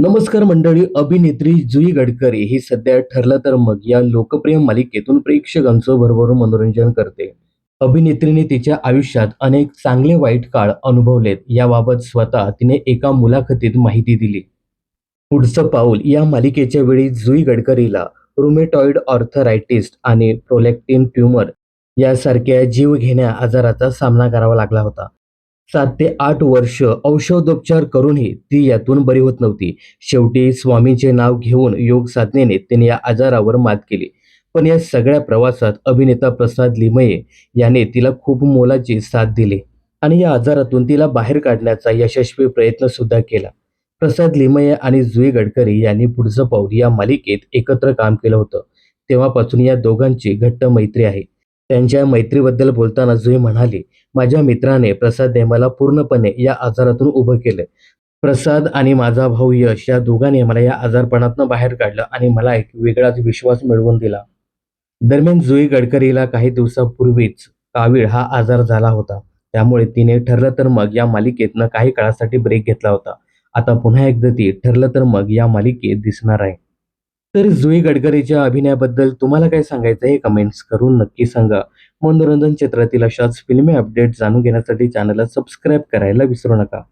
नमस्कार मंडळी अभिनेत्री जुई गडकरी ही सध्या ठरलं तर मग या लोकप्रिय मालिकेतून प्रेक्षकांचं भरभरून मनोरंजन करते. अभिनेत्रीने तिच्या आयुष्यात अनेक चांगले वाईट काळ अनुभवलेत. याबाबत स्वतः तिने एका मुलाखतीत माहिती दिली. पुढचं पाऊल या मालिकेच्या वेळी जुई गडकरीला रुमेटॉइड ऑर्थरायटिस आणि प्रोलेक्टिन ट्यूमर यासारख्या जीवघेण्या आजाराचा सामना करावा लागला होता. सात ते आठ वर्ष औषधोपचार करूनही ती यातून बरी होत नव्हती. शेवटी स्वामींचे नाव घेऊन योग साधनेने तिने या आजारावर मात केली. पण या सगळ्या प्रवासात अभिनेता प्रसाद लिमये याने तिला खूप मोलाची साथ दिली आणि या आजारातून तिला बाहेर काढण्याचा यशस्वी प्रयत्न सुद्धा केला. प्रसाद लिमये आणि जुई गडकरी यांनी पुढचं पाऊल या मालिकेत एकत्र काम केलं होतं. तेव्हापासून या दोघांची घट्ट मैत्री आहे. त्यांच्या मैत्रीबद्दल बोलताना जुई म्हणाली माझ्या मित्राने प्रसाद मला पूर्णपणे या आजारातून उभं केलं. प्रसाद आणि माझा भाऊ यश या दोघांनी मला या आजारपणातनं बाहेर काढलं आणि मला एक वेगळाच विश्वास मिळवून दिला. दरम्यान जुई गडकरीला काही दिवसापूर्वीच कावीळ हा आजार झाला होता. त्यामुळे तिने ठरलं तर मग या मालिकेतनं काही काळासाठी ब्रेक घेतला होता. आता पुन्हा एकदा ती ठरलं तर मग या मालिकेत दिसणार आहे. तर जुई गडकरीच्या अभिनयाबद्दल तुम्हाला काय सांगायचं हे कमेंट्स करून नक्की सांगा. मनोरंजन क्षेत्रातील अशाच फिल्मी अपडेट जाणून घेण्यासाठी चॅनलला सबस्क्राईब करायला विसरू नका.